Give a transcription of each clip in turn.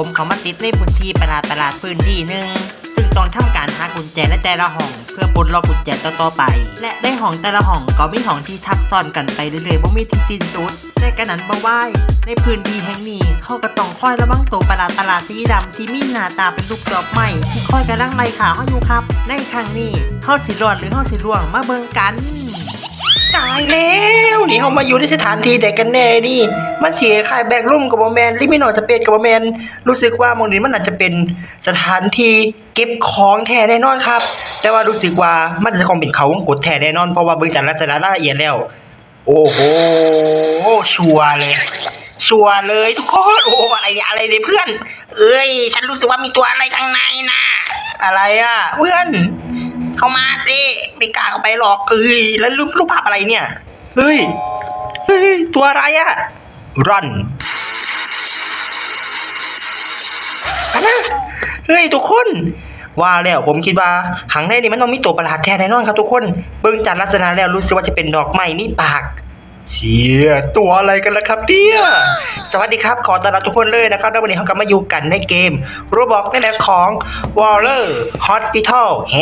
ผมเขามาติดในพื้นที่ประหลาดประหลาดพื้นที่หนึ่งซึ่งต้องทำการหากุญแจและแต่ละห้อง เพื่อปลดล็อกกุญแจต่อๆไป และในห้องแต่ละห้องก็มีห้องที่ทับซ้อนกันไปเรื่อยๆบ่มีที่สิ้นสุดแต่กระนั้นบ่ไหวาในพื้นที่แห่งนี้เขาก็ต้องคอยระวังตัวประหลาดประหลาดสีดำที่มีหน้าตาเป็นลูกดอกไม้ที่คอยกำลังไล่ขาเขาอยู่ครับ ในครั้งนี้เขาสิรอดหรือเขาสิร่วงมาเบิ่งกัน ตายแล้วนี่เขามาอยู่ในสถานที่ใดกันแน่นี่มันเสียคายแบกลุ่มกับโมแมนลิมิโนสเปซกับโมแมนรู้สึกว่ามองนี้มันอาจจะเป็นสถานที่เก็บของแท้แน่นอนครับ แต่ว่ารู้สึกว่ามันจะคงเป็นเขาวงกดแท้แน่นอนเพราะว่าเบิ่งจากลักษณะรายละเอียดแล้ว โอ้โหชัวร์เลยชัวร์เลยทุกคนโอ้อะไรเนี่ยอะไรเนี่ยเพื่อน เอ้ย ฉันรู้สึกว่ามีตัวอะไรข้างในนะอะไรอะ เพื่อน เข้ามาสิไปกาเข้าไปหรอกเอ้ยแล้วรูปรูปภาพอะไรเนี่ย เฮ้ย เฮ้ย ตัวอะไรอะรันอนะเฮ้ย ทุกคนว่าแล้วผมคิดว่าข้างในนี่มันต้องมีตัวประหลาดแท้แน่นอนครับทุกคน เบิ่งจากลักษณะแล้วรู้สึกว่าจะเป็นดอกไม้นี่ปาก เชี่ยตัวอะไรกันล่ะครับเนี่ยสวัสดีครับขอต้อนรับทุกคนเลยนะครับแล้ววันนี้เขากลับมาอยู่กันในเกมโรบอกในแบบของ Waller Hospital แฮ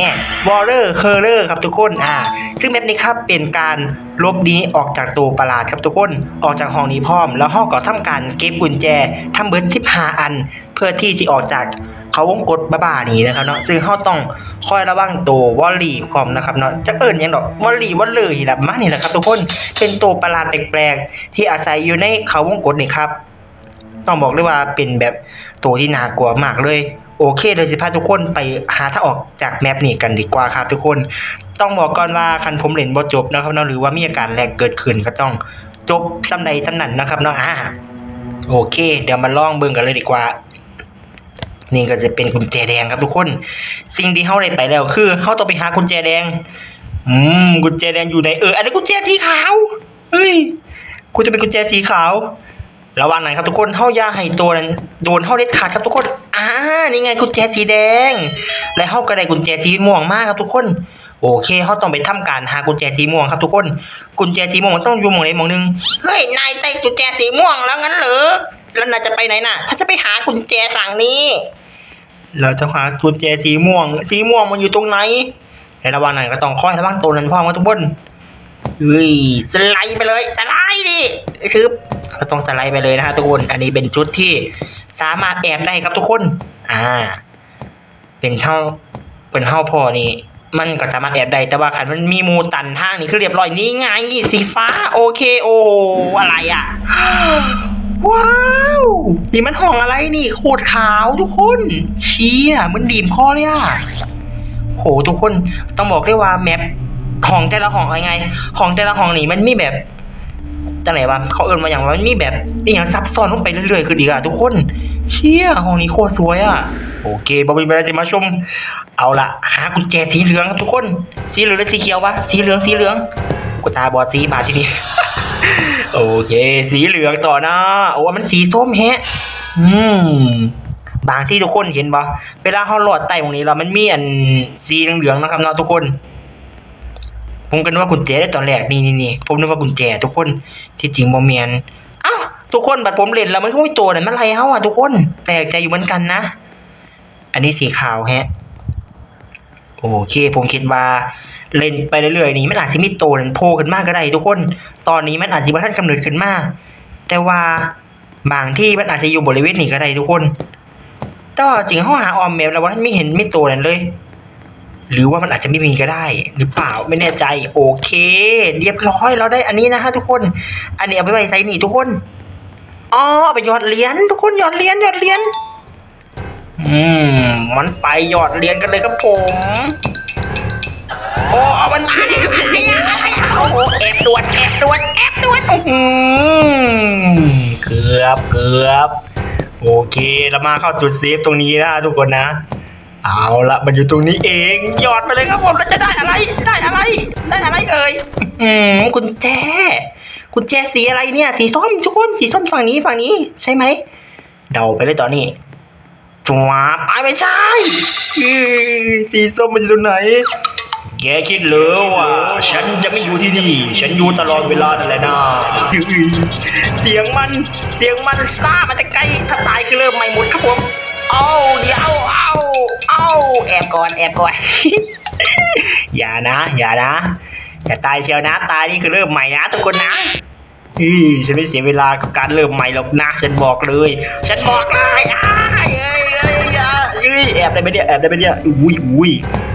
Waller Horror ครับทุกคนอ่า ซึ่งแมปนี้ครับเป็นการลบนี้ออกจากตัวประหลาดครับทุกคนออกจากห้องนี้พร้อม แล้วห้องก็ทำการเก็บกุญแจทำเบิร์ด15อัน เพื่อที่จะออกจาก เขาวงกดบ้าๆนี้นะครับเนาะซึ่งเขาต้องคอยระวังตัววอลลี่พร้อมนะครับเนาะจะเอิญยังดอกวอลลี่วอลเลยแบบมานี่แหละครับทุกคนเป็นตัวประหลาดแปลกๆที่อาศัยอยู่ในเขาวงกดนี่ครับ ต้องบอกเลยว่าเป็นแบบตัวที่น่ากลัวมากเลยโอเคเลยสิพาทุกคนไปหาทางออกจากแมปนี้กันดีกว่าครับทุกคน ต้องบอกก่อนว่าคันผมเล่นบ่จบนะครับเนาะหรือว่ามีอาการแลกเกิดขึ้นก็ต้องจบสำใดสำนั้นนะครับเนาะอ่าโอเค เดี๋ยวมาลองเบิ่งกันเลยดีกว่า นี่ก็จะเป็นกุญแจแดงครับทุกคน สิ่งที่เฮาได้ไปแล้วคือเฮาต้องไปหากุญแจแดง อืมกุญแจแดงอยู่ไหนเอออันนี้กุญแจสีขาวเฮ้ยกูจะเป็นกุญแจสีขาวระวังหน่อยครับทุกคนเฮายาให้ตัวนั้นโดนเฮาเด็ดขาดครับทุกคน อ่า นี่ไงกุญแจสีแดง และเฮาก็ได้กุญแจสีม่วงมากครับทุกคน โอเคเฮาต้องไปทำการหากุญแจสีม่วงครับทุกคน กุญแจสีม่วงมันต้องอยู่มองใดมองหนึ่งเฮ้ย นายได้กุญแจสีม่วงแล้วงั้นเหรอ แล้วนายจะไปไหนน่ะ ถ้าจะไปหากุญแจฝั่งนี้ เราจะหากุญแจสีม่วง สีม่วงมันอยู่ตรงไหนในระหว่างนั้นก็ต้องคอยระวังตัวนั้นพ่อมาทุกคนเฮ้ยสไลด์ไปเลยสไลด์ดิคือก็ต้องสไลด์ไปเลยนะฮะทุกคน อันนี้เป็นชุดที่สามารถแอบได้ครับทุกคน อ่า เป็นเท่าเป็นเท่าพอนี่มันก็สามารถแอบได้แต่ว่าขันมันมีมูตันทางนี่คือเรียบร้อยนี่ไงสีฟ้า โอเคโอ้อะไรอะ ว้าวนี่มันห้องอะไรนี่โคตรขาวทุกคนเชี่ยมันดีมคอเลยอะโหทุกคนต้องบอกได้ว่าแมปห้องแต่ละห้องอะไรไงห้องแต่ละห้องนี่มันมีแบบจังไหนวะเขาเอิ้นมาอย่างว่ามันมีแบบอีอย่างซับซ้อนลงไปเรื่อยๆคือดีอะทุกคนเชี่ยห้องนี้โคตรสวยอะโอเคบอบบี้เลาจะมาชม เอาละหากุญแจสีเหลืองครับทุกคน สีเหลืองหรือสีเขียววะสีเหลืองสีเหลืองกูตาบอดสีบาดทีนี้ โอเค สีเหลืองต่อนะ โอ้มันสีส้มแฮะ อืม บางที่ทุกคนเห็นปะเวลาเขาหลอดไต่ตรงนี้เรามันมีอันสีเหลืองๆนะครับเนาะทุกคน ผมก็นึกว่ากุญแจได้ตอนแรกนี่นี่นี่ผมนึกว่ากุญแจทุกคน ที่จริงบ่เมียนอ้าวทุกคนบัดผมเล่นแล้วมันก็ไม่ตัวนั่นมันอะไรเฮาอะทุกคนแปลกใจอยู่เหมือนกันนะ อันนี้สีขาวแฮะ โอเค ผมคิดว่าเล่นไปเรื่อยๆนี่มันอาจจะมีโตนั่นโผล่ขึ้นมากก็ได้ทุกคน ตอนนี้มันอาจจะว่าท่านกำเนิดขึ้นมา แต่ว่าบางที่มันอาจจะอยู่บริเวณนี้ก็ได้ทุกคนแต่จริงห้องหาออมแมวแล้วว่าท่านไม่เห็นไม่โตนั่นเลย หรือว่ามันอาจจะไม่มีก็ได้ หรือเปล่าไม่แน่ใจโอเค เรียบร้อยเราได้อันนี้นะฮะทุกคน อันนี้เอาไปไว้ใส่นี่ทุกคนอ๋อเอาไปหยอดเหรียญทุกคนหยอดเหรียญหยอดเหรียญอืมมันไปหยอดเหรียญกันเลยครับผม โอ้เอามันมาเนี่ยมันไม่เอาไม่เอาโอ้แอบด่วนแอบด่วนแอบด่วนอื้อหือเกือบเกือบโอเคเรามาเข้าจุดเซฟตรงนี้นะทุกคนนะ เอาละมันอยู่ตรงนี้เองหยอดไปเลยครับผมแล้วจะได้อะไรได้อะไร ได้อะไรเอ่ยอืมกุญแจกุญแจสีอะไรเนี่ย สีส้มทุกคนสีส้มฝั่งนี้ฝั่งนี้ ใช่ไหมเดาไปเลยตอนนี้จวบไปไม่ใช่อื้อสีส้มมันอยู่ตรงไหน แกคิดเหรือว่า ฉันจะไม่อยู่ที่นี่ ฉันอยู่ตลอดเวลานั่นแหละนะเสียงมัน เสียงมันซ่ามาแต่ไกลถ้าตายคือเริ่มใหม่หมดครับผม เอาเดี๋ยวเอาเอาแอบก่อนแอบก่อน อย่านะ อย่านะอย่าตายเชียวนะ ตายนี่คือเริ่มใหม่นะทุกคนนะอือฉันไม่เสียเวลากับการเริ่มใหม่หรอกนะ ฉันบอกเลย ฉันบอกเลยอ้า แอบได้ไหมเนี่ยแอบได้ไหมเนี่ยอุ้ยอุ้ย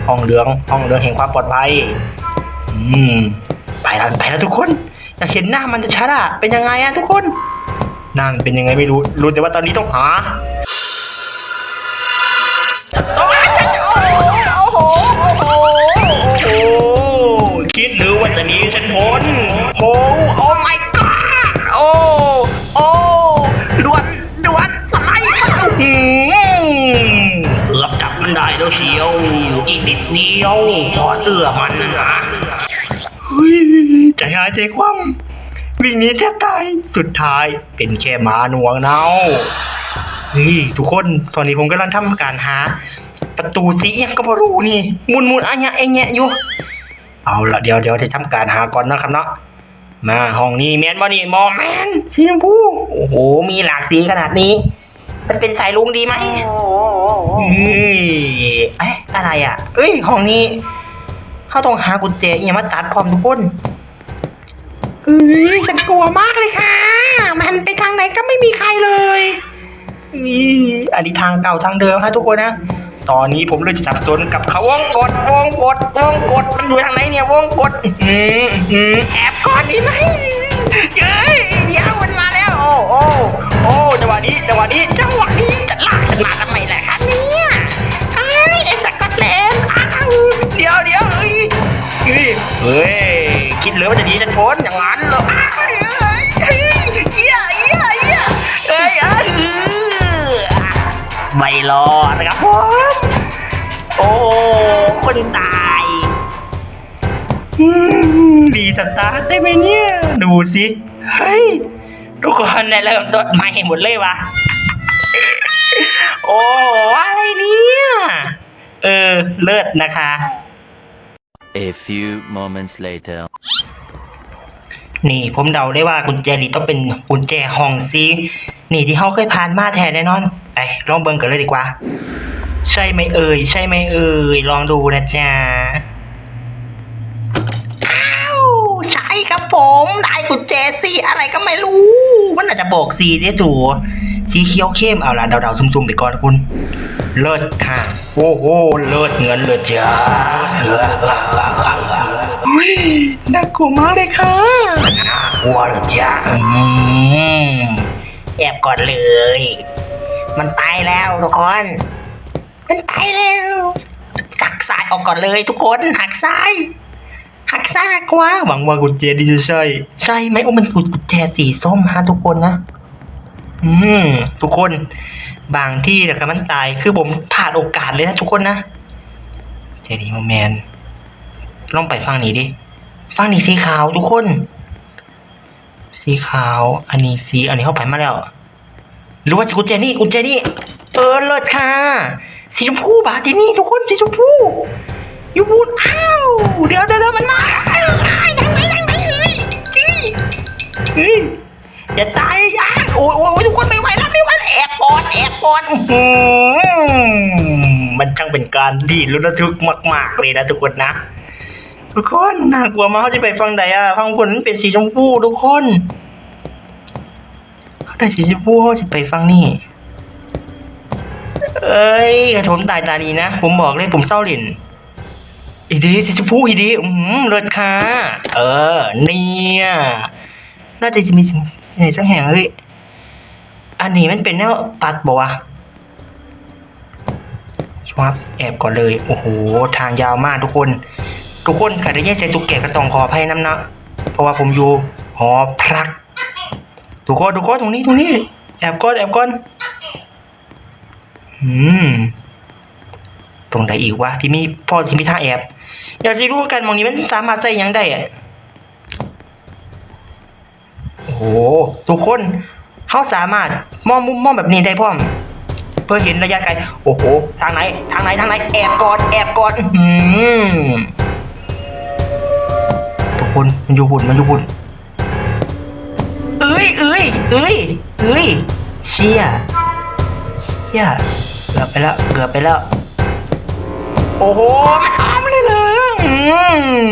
ห้องเหลืองห้องเหลืองแห่งความปลอดภัยอืมไปแล้วไปแล้วทุกคนอยากเห็นหน้ามันจะชัดอะเป็นยังไงอะทุกคนนั่นเป็นยังไงไม่รู้รู้แต่ว่าตอนนี้ต้องหาโอ้โหโอ้โหโอ้โหคิดหรือว่าจะหนีฉันพ้นโอ้ ได้แล้วเชียว อีกนิดเดียวขอเสื้อมันนะเฮ้ยใจหายใจคว่ำวิ่งหนี้แทบตาย สุดท้ายเป็นแค่หมาหนวงเนานี่ทุกคนตอนนี้ผมกำลังทำการหา ประตูสีเอียงก็บ่รู้นี่มุนมุนอะเงี้ยเองเงี้ยอยู่เอาละเดี๋ยวเดี๋ยวจะทำการหาก่อนนะครับเนาะมาห้องนี้แมนบ่นี่มองแมนสีชมพูโอ้โหมีหลากสีขนาดนี้ มันเป็นสายลุงดีไหมเอ้ยเอ๊ะอะไรอะ เอ้ยห้องนี้เขาต้องหากุญแจเอียงมาตัดพร้อมทุกคนเอ้ยฉันกลัวมากเลยค่ะ มันไปทางไหนก็ไม่มีใครเลยอีอันนี้ทางเก่าทางเดิมฮะทุกคนนะ ตอนนี้ผมเลยสับสนกับเขาวงกดวงกดวงกดมันอยู่ทางไหนเนี่ยวงกดอืมอืมแอบก่อนดีไหมเฮ้ยเดี๋ยวมันมาแล้วโอ้ มาทำไมล่ะคะเนี่ยไอ้ไอ้สกอตแลนด์อ้าวเดี๋ยวเดี๋ยวเฮ้ยเฮ้ยเฮ้ยคิดเลยว่าจะหนีฉันพ้นอย่างนั้นเหรออ้าวเฮ้ยเฮ้ยเฮ้ยเชี่ยเหี้ยเหี้ยเฮ้ยเอ้ยไม่รอดนะครับผมโอ้คนตายดีสตาร์ทได้ไหมเนี่ย ดูสิ เฮ้ย ทุกคนเนี่ยเริ่มต้นใหม่หมดเลยวะ โอ้อะไรเนี่ยเออ เลิศนะคะ A few moments later. นี่ผมเดาได้ว่ากุญแจนี่ต้องเป็นกุญแจห้องซีนี่ที่เขาเคยผ่านมาแทนแน่นอนไปลองเบิ่งกันเลยดีกว่า ใช่ไหมเอ่ย ใช่ไหมเอ่ย ลองดูนะจ๊ะอ้าวใช่ครับผม ได้กุญแจสีอะไรก็ไม่รู้ มันอาจจะบอกสีเนี่ยจู สีเขียวเข้มเอาล่ะเดาๆซุ่มๆไปก่อนคุณ เลิศค่ะ โอ้โหเลิศเงินเลยจ้าอุ้ยน่ากลัวมากเลยค่ะน่ากลัวเลยจ้าอืมแอบก่อนเลย มันไปแล้วทุกคน มันไปแล้วหักซ้ายออกก่อนเลยทุกคนหักซ้ายหักซ้ายกว่าหวังว่ากุญแจดีจะใช่ ใช่ไหมโอ้มันกุญแจสีส้มฮะทุกคนนะ อืมทุกคนบางที่นะครับมันตายคือผมพลาดโอกาสเลยนะทุกคนนะเจดีโมแมนลองไปฟังนี้ดิฟังนี้สีขาวทุกคน สีขาว อันนี้สีอันนี้เข้าไปมาแล้วหรือว่ากุญแจนี่กุญแจนี่เออเลิศค่ะ สีชมพูบาที่นี่ทุกคนสีชมพูอยู่บูนอ้าวเดี๋ยวเดี๋ยวมันมาอ้าวอ้าวทางไหนทางไหนเฮ้ยเฮ้ยเฮ้ยอย่าตายอย่าโอ้ยโอ้ย นมันช่างเป็นการดีลุ้นระทึกมาก ๆ เลยนะทุกคนนะ ทุกคนน่ากลัวมากเขาจะไปฟังใดอะฟังผลมันเป็นสีชมพูทุกคนเขาได้สีชมพูเขาจะไปฟังนี่ เอ้ยกระผมตายตาดีนะ ผมบอกเลยผมเศร้าหลินอีดีสีชมพูอีดีอืมเลิศค่ะ เออ เนี่ย น่าจะจะมีสิ่งไหนสักแห่งเฮ้ย อันนี้มันเป็นแนวตัดบอกวะชวับแอบก่อนเลย โอ้โห ทางยาวมากทุกคน ทุกคนขัดได้ยินเสียงตุ๊กแกก็ต้องขออภัยน้ำนะ เพราะว่าผมอยู่หอพัก ทุกคนทุกคนตรงนี้ตรงนี้ แอบก่อนแอบก่อนอืม ตรงใดอีกวะที่มีพ่อที่มีท่าแอบ อยากจะรู้กันมองนี้มันสามารถใส่ยังได้อะโอ้โห ทุกคน เขาสามารถมองมุมมองแบบนี้ได้พร้อม เพื่อเห็นระยะไกล โอ้โห ทางไหน ทางไหน ทางไหน แอบก่อน แอบก่อนอื้อหือคน มันอยู่หุ่น มันอยู่หุ่น เอ้ยเอ้ยเอ้ยเอ้ยเชี่ยเชี่ยเกือบไปแล้ว เกือบไปแล้ว โอ้โห มันอ้อมเลยเลยอืม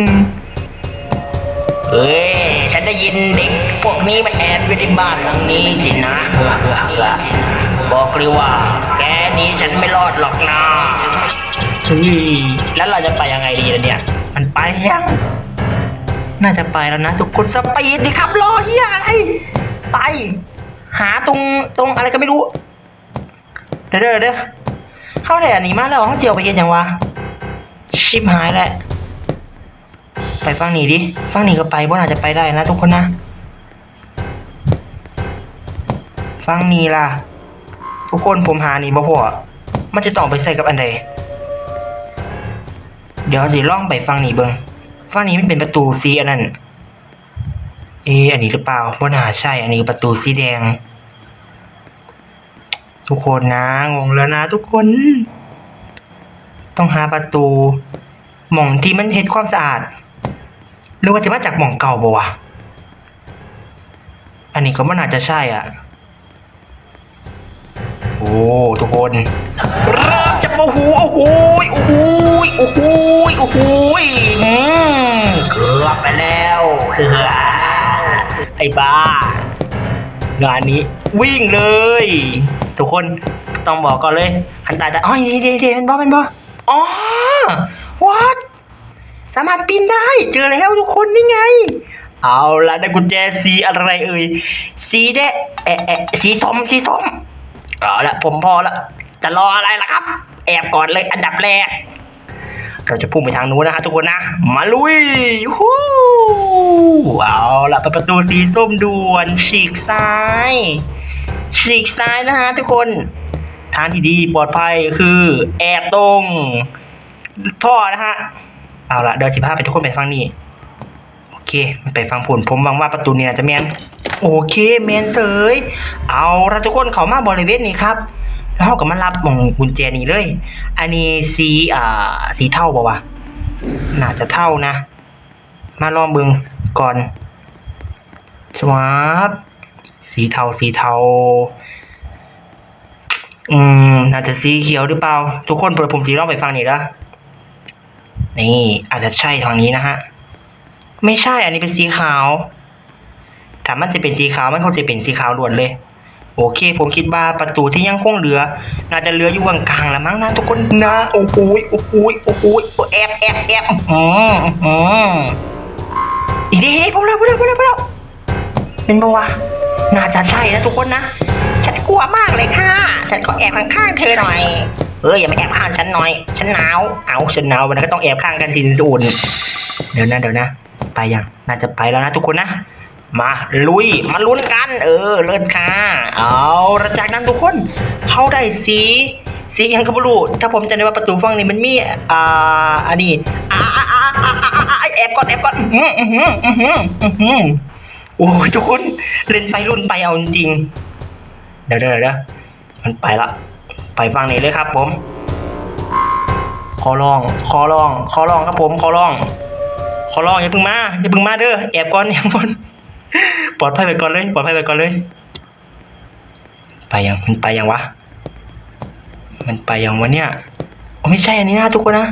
เอ้ย ฉันได้ยินเด็ก พวกนี้มันแอบอยู่ในบ้านหลังนี้สินะเออเออเออบอกเลยว่า แกนี้ฉันไม่รอดหรอกนะเฮ้ยแล้วเราจะไปยังไงดีล่ะเนี่ย มันไปยัง น่าจะไปแล้วนะทุกคนสปีดดิครับรอเฮียอะไรไปหาตรงตรงอะไรก็ไม่รู้ เดี๋ยวเดี๋ยวเดี๋ยวเข้าแต่อันนี้มาแล้วเขาเสียวไปเห็นยังวะ ชิบหายแหละ ไปฟังนี้ดิ ฟังนี้ก็ไปบ่น่าจะไปได้นะทุกคนนะ ฟังนี้ล่ะ ทุกคนผมหานี่บ่พอมันจะต้องไปใส่กับอันใด เดี๋ยวสิล่องไปฟังนี้เบิงฟังนี้มันเป็นประตูสีอันนั้น เอะอันนี้หรือเปล่าบ่น่าใช่ อันนี้ประตูสีแดง ทุกคนนะ งงแล้วนะ ทุกคน ต้องหาประตู หม่องที่มันเฮ็ดความสะอาด หรือว่าจะมาจากหม่องเก่าบ่วะอันนี้ก็มันอาจจะใช่อะ โอ้ทุกคนเริ่มจะโอ้โหโอ้โหโอ้โหโอ้โหโอ้โหอืมเกือบไปแล้วไอ้บ้างานนี้วิ่งเลย ทุกคนต้องบอกก่อนเลยขันตาจะอ๋อเดี๋ยวเดี๋ยวเป็นบอเป็นบออ๋อ what สามารถปีนได้ เจอแล้วทุกคนนี่ไง เอาละได้กุญแจสีอะไรเอ่ยสีแดงเอะเอะสีส้มสีส้ม เอาละผมพอละจะรออะไรล่ะครับ แอบก่อนเลยอันดับแรก เราจะพุ่งไปทางนู้นนะฮะทุกคนนะ มาลุยฮู้เอาละประตูสีส้มด่วนฉีกซ้าย ฉีกซ้ายนะฮะทุกคน ทางที่ดีปลอดภัยคือ แอบตรง ท่อนะฮะเอาละเดี๋ยวสิพาไปทุกคนไปฟังนี่ เคมันไปฟังผลผมหวังว่าประตูเนี่ยจะแมนโอเคแมนเสยเอาละทุกคนเขามาบริเวณนี้ครับ แล้วเขาก็มารับมองกุญแจนี้เลย อันนี้สีอ่าสีเท่าป่าวะน่าจะเท่านะ มาลองเบิงก่อนสวาบสีเทาสีเทาอืมน่าจะสีเขียวหรือเปล่า ทุกคนเปิดผมสีลองไปฟังนี่ละนี่ อาจจะใช่ทางนี้นะฮะ ไม่ใช่อันนี้เป็นสีขาวถามมันจะเป็นสีขาวไม่คงจะเป็นสีขาวล้วนเลย โอเค ผมคิดว่าประตูที่ยังคงเหลือ น่าจะเหลืออยู่กลางๆแล้วมั้งนะทุกคนนะโอ้โหยโอ้โหยโอ้โหยแอบแอบแอบอืมอืมอีเด้ผมแล้วผมแล้วผมแล้วผมแล้วเป็นปะวะน่าจะใช่นะทุกคนนะฉันกลัวมากเลยค่ะ ฉันขอแอบข้างๆเธอหน่อยเอ้ยอย่ามาแอบข้างฉันหน่อย ฉันหนาว เอาฉันหนาววันนั้นก็ต้องแอบข้างกันทีนึงจะอุ่นเดี๋ยวนะเดี๋ยวนะ ไปยังน่าจะไปแล้วนะทุกคนนะ มาลุยมาลุ้นกัน เออ เลิศค่ะเอาละจากนั้นทุกคนเขาได้สีสียังก็ไม่รู้ถ้าผมจำได้ว่าประตูฝั่งนี้มันมีอ่าอันนี้อ่าอ่าอ่าอ่าแอบก่อนแอบก่อนอื้อหืออื้อหืออื้อหืออื้อหือโอ้ทุกคนเล่นไปรุ่นไปเอาจริงเดี๋ยวเดี๋ยวเดี๋ยวมันไปละไปฟังนี้เลยครับผมขอลองขอลองขอลองครับผมขอลอง อลองอย่าเพิ่งมาอย่าเพิ่งมาเด้อแอบก่อนแอบก่อนปลอดภัยไปก่อนเลย ปลอดภัยไปก่อนเลย ไปยังมันไปยังวะ มันไปยังวะเนี่ยอไม่ใช่อันนี้นะทุกคนนะ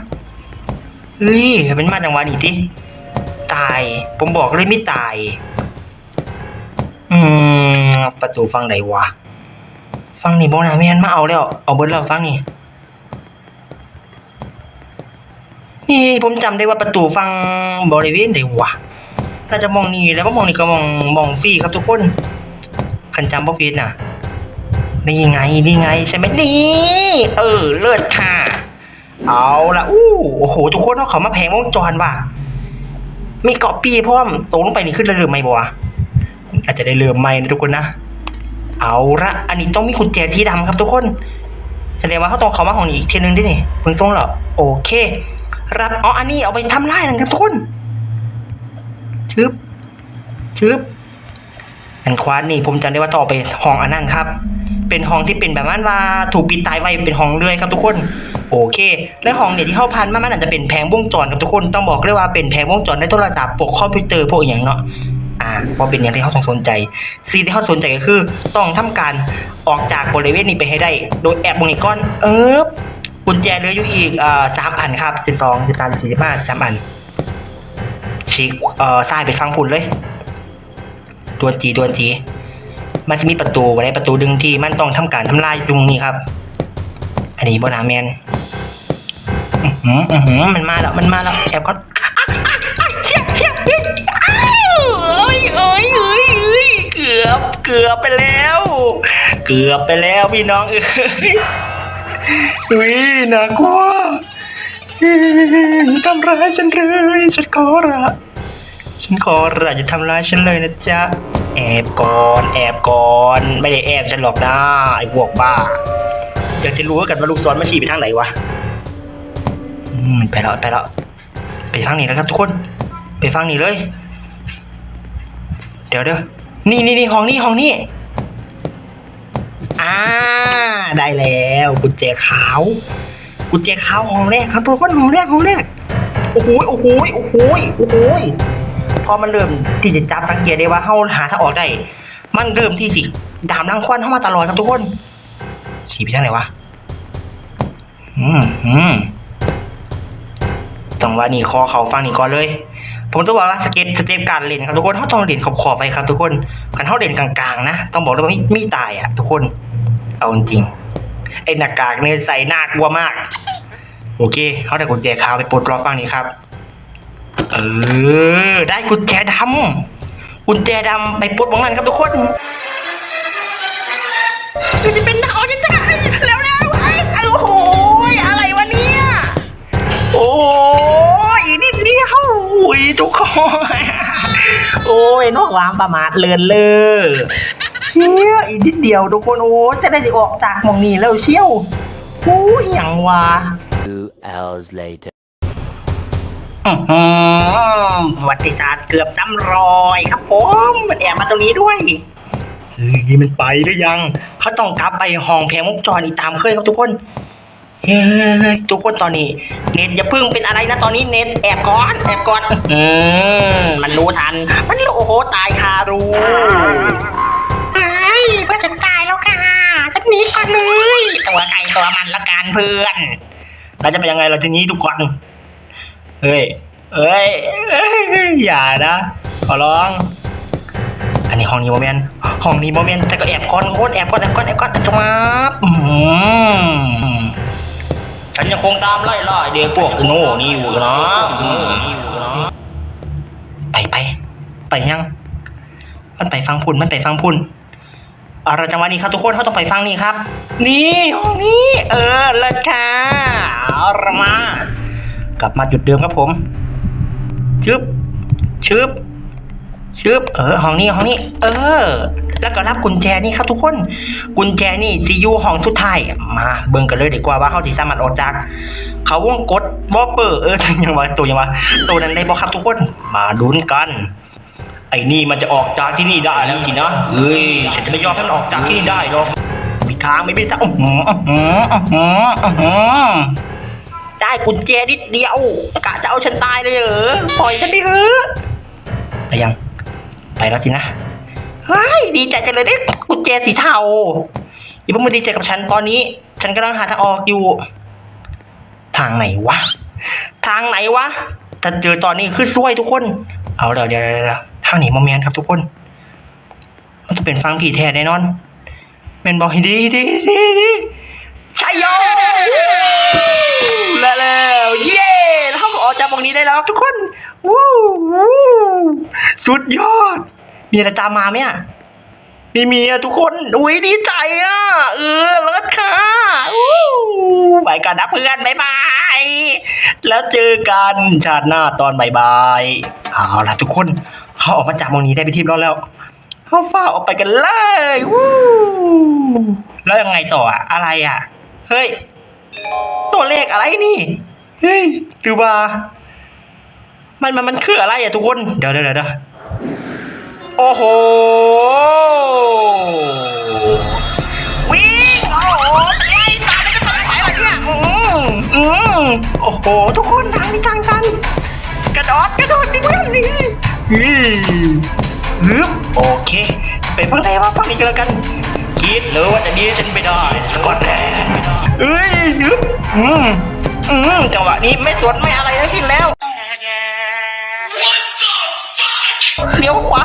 เฮ้ยเป็นมาจังหวะนี้ที่ตาย ผมบอกเลยไม่ตาย อืม ประตูฟังไหนวะ ฟังนี่บอกนะไม่งั้นมาเอาแล้ว เอาเบิร์ดแล้วฟังนี่ นี่ผมจำได้ว่าประตูฟังบริเวณไหนวะถ้าจะมองนี่แล้วก็มองนี่ก็มองมองฟรีครับทุกคนคันจำบ่ผิดน่ะนี่ไงนี่ไงใช่ไหมนี่เออเลิศค่ะ เอาละอู้โอ้โหทุกคนเอาเขามาแผงวงจรว่ะมีเกาะปีพร้อมตกลงไปนี่ขึ้นเรือไหมบ่วะอาจจะได้เรือไหมนะทุกคนนะ เอาละอันนี้ต้องมีกุญแจที่ดำครับทุกคนแสดงว่าเขาต้องเขามาของนี้อีกทีนึงด้วยนี่เพิ่งส่งเหรอโอเค รับอ๋ออันนี้เอาไปทำลายนะครับทุกคนชึบชึบอันควานนี่ผมจำได้ว่าต่อไปห้องอันนั้นครับ เป็นห้องที่เป็นแบบว่าว่าถูกปิดตายไว้เป็นห้องเลื่อยครับทุกคน โอเค และห้องเนี่ยที่เข้าพันมามันอาจจะเป็นแผงวงจรครับทุกคนต้องบอกเลยว่าเป็นแผงวงจรในโทรศัพท์พวกคอมพิวเตอร์พวกอย่างเนาะอ่าเพราะเป็นอย่างที่เขาต้องสนใจสิ่งที่เขาสนใจก็คือ ต้องทำการออกจากบริเวณนี้ไปให้ได้ โดยแอบวงอีกก้อนเออ กุญแจเหลืออยู่อีกเอ่อสามอันครับสิบสองสิบสามสี่สิบห้าสามอันชี้เอ่อซ้ายไปฟังพุ่นเลยดวนจีดวนจีมันจะมีประตูไว้ในประตูดึงที่มันต้องทำการทำลายตรงนี้ครับ อันนี้บนาแมนอือหืออือหือมันมาแล้วมันมาแล้วแอบก่อนเชี่ยเชี่ยเชี่ยอ้าวเอ้ยเอ้ยเอ้ยเอ้ยเกือบเกือบไปแล้ว เกือบไปแล้วพี่น้องเอ้ย อุ้ยน่ากลัวอื้อทำร้ายฉันเลยฉันขอละฉันขอละอย่าทำร้ายฉันเลยนะจ๊ะ แอบก่อน แอบก่อน ไม่ได้แอบฉันหรอกนะไอ้พวกบ้า อยากจะรู้กันว่าลูกศรมันชี้ไปทางไหนวะไปแล้วไปแล้วไปทางนี้แล้วครับทุกคน ไปฟังนี้เลย เดี๋ยวเดี๋ยวนี่นี่นี่ห้องนี้ห้องนี้ อ่า ได้แล้วกุญแจขาว กุญแจขาวห้องแรกครับทุกคนห้องแรกห้องแรกโอ้โหโอ้โหโอ้โหโอ้โหพอมันเริ่มที่จะจับสังเกตได้ว่าเขาหาทางออกได้ มันเริ่มที่สิดามรังควันเข้ามาตลอดครับทุกคนขี่ไปทางไหนวะอืมอืมต้องว่านี่คอเขาฟังนี่ก่อนเลย ผมต้องบอกว่าสเก็ตสเต็ปการเล่นครับทุกคนเขาต้องเล่นขอบขอบไปครับทุกคนกันเขาเล่นกลางๆนะต้องบอกเลยว่ามีมีตายอะทุกคน เอาจริงไอ้หน้ากากเนี่ยใส่หน่ากลัวมาก โอเคเขาได้กุญแจขาวไปปลดรอฟังนี้ครับเออได้กุญแจดำกุญแจดำไปปลดวงนั้นครับทุกคนจะเป็นดาวจะได้แล้วแล้วไอ้ไอ้โอ้โหอะไรวะเนี่ยโอ้ยอีกนิดเดียวอุ้ยทุกคนโอ้ยนอกวางประมาทเลือนเลยเชี่ยอีกนิดเดียวทุกคนโอ้จะได้ออกจากหมองนี้แล้วเชี่ยวโอ้ยอย่างวะ Two hours later. อื้อหือประวัติศาสตร์เกือบซ้ำรอยครับผมมันแอบมาตรงนี้ด้วยเฮ้ยมันไปหรือยัง เขาต้องกลับไปห้องแผงวงจรอีกตามเคยครับทุกคนเฮ้ยทุกคนตอนนี้ เน็ตอย่าเพึ่งเป็นอะไรนะตอนนี้เน็ตแอบก่อนแอบก่อนอืมมันรู้ทัน มันรู้โอ้โหตายคารู ตัวมันละกันเพื่อนเราจะเป็นยังไงเราทีนี้ทุกคนเฮ้ยเอ้ยอย่านะ ขอร้อง อันนี้ห้องนี้โมเมนห้องนี้โมเมนแต่ก็แอบก่อนโคนแอบก่อนแอบก่อนแอบก่อนจะมาฉันยังคงตามไล่ล่าไอ้เด็กพวกโง่นี่อยู่เนี่อยู่นะไปไปไปยัง มันไปฟังพุ่นมันไปฟังพุ่น เอาเราจังหวะนี้ครับทุกคนเขาต้องไปฟังนี่ครับ นี่ห้องนี้ เออเลิศค่ะเอาละมากลับมาจุดเดิมครับผมชึบชึบชึบเออห้องนี้ห้องนี้ เออ แล้วก็รับกุญแจนี่ครับทุกคน กุญแจนี่ซียูห้องสุดท้ายมาเบิ่งกันเลยดีกว่าว่าเขาสีสามารถออกจาก เขาวงกดบอเปอร์เออยังว่าตัวยังว่าตัวนั้นได้บอครับทุกคน มาลุ้นกัน ไอ้นี่มันจะออกจากที่นี่ได้แล้วสินะเอ้ยฉันจะไม่ยอมให้มันออกจากที่นี่ได้หรอกมีทางไม่มีทางอื้อหืออื้อหืออื้อหืออื้อหือได้กุญแจนิดเดียวกะจะเอาฉันตายเลยเหรอปล่อยฉันดิเถอะไปยัง ไปแล้วสินะเฮ้ยดีใจจังเลยได้กุญแจสีเทาอย่าเพิ่งมาดีใจกับฉันตอนนี้ ฉันกำลังหาทางออกอยู่ ทางไหนวะ ทางไหนวะถ้าเจอตอนนี้คือซวยทุกคน เอาเดี๋ยวเดี๋ยวเดี๋ยวเดี๋ยว ทางนี้โมเมนครับทุกคน มันจะเป็นฟังผีแท้แน่นอนเมนบอกให้ดีดีดีดีชัยโยแล้วแล้วเย้แล้วเขาก็ออกจากตรงนี้ได้แล้วทุกคนวู้วู้สุดยอด มีอะไรตามมาไหมอะมีมีอะทุกคนอุ้ยดีใจอะเออเลิศค่ะอู้ไปกันนะเพื่อนบายบาย แล้วเจอกันชาติหน้าตอนบ่ายเอาล่ะทุกคน เขาออกมาจากมองนี้ได้ไปที่เรียบร้อยแล้วเขาฝ้าออกไปกันเลยวู้แล้วยังไงต่ออะอะไรอะเฮ้ย ตัวเลขอะไรนี่เฮ้ยหรือว่ามันมันมันคืออะไรอะทุกคน เดี๋ยวเดี๋ยวเดี๋ยวโอ้โหวิ่งโอ้โหไล่ตามจะไปไหนล่ะเนี่ยอืมอืมโอ้โห ทุกคนทางนี้ทางกันกระโดดกระโดดดิเพื่อ นี่ฮึบโอเคไปฝั่งไหนวะฝั่งนี้ก็แล้วกัน คิดเลยว่าจะหนี้ฉันไม่ได้สกอตแลนด์เอ้ยฮึบอืมอืมจังหวะนี้ไม่สวนไม่อะไรทั้งสิ้นแล้วเลี้ยวขวา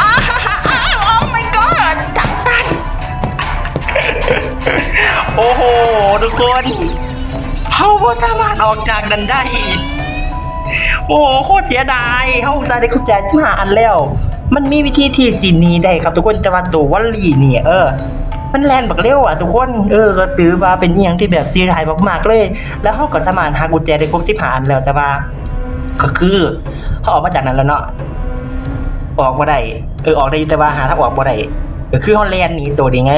อ้าโอ้ my god จับตันโอ้โห ทุกคนเขาก็สามารถออกจากนั้นได้ โอ้โหโคตรเสียดายเขาอุตส่าห์ได้กุญแจสิบห้าอันแล้ว มันมีวิธีที่สินีได้ครับ ทุกคนแต่ว่าตัววัลลีเนี่ยเออ มันแลนบักเร็วอะทุกคนเออก็ถือว่าเป็นอหย่างที่แบบเสียดายมากๆเลย แล้วเขาก็สามารถหากุญแจได้ครบสิบห้าอันแล้วแต่ว่าก็คือเขาออกมาจากนั้นแล้วเนาะออกมาได้เออออกได้แต่ว่าหาทางออกมาได้ก็คือเขาแลนนีตัวนี้ไง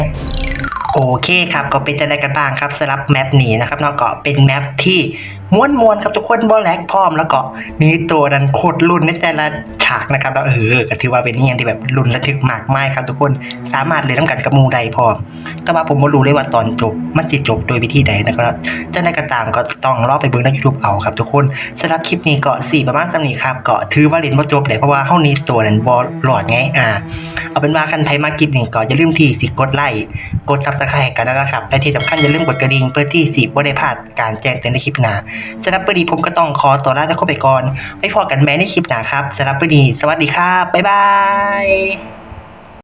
โอเคครับก็เป็นจะได้กันบ้างครับสำหรับแมปนี้นะครับเนาะก็เป็นแมปที่ ม้วนมวนครับทุกคนบอลแลกพร้อมแล้วก็มีตัวนั้นโคตรลุ้นในแต่ละฉากนะครับแล้วเออก็ถือว่าเป็นอหย่างที่แบบลุ้นระทึกมากมายครับทุกคนสามารถเล่นน้ำกันกับมูใดพร้อม แต่ว่าผมไม่รู้เลยว่าตอนจบมันจะจบโดยวิธีใดนะครับจะได้กระตามก็ต้องรอไปเบิ่งในยูทูบเอาครับทุกคนสำหรับคลิปนี้ก็สี่ประมาณสำนี้ครับก็ถือว่าเล่นบ่จบเลยเพราะว่าเฮานี้ตัวนั้นบ่หลอดไงอ่าเอาเป็นว่าคันไทยมาคลิปนี้ก็อย่าลืมที่สิกดไลค์กดซับสไครต์กันนะครับและที่สำคัญอย่าลืมกดกระดิ่งเพื่อที่สิบ่ได้พลาดการแจ้งเตือนในคลิปหน้าสำหรับวันนี้ผมก็ต้องขอตัวลาทุกคนไปก่อนไว้พอกันแม้ในคลิปหนาครับสำหรับวันนี้สวัสดีครับบ๊ายบาย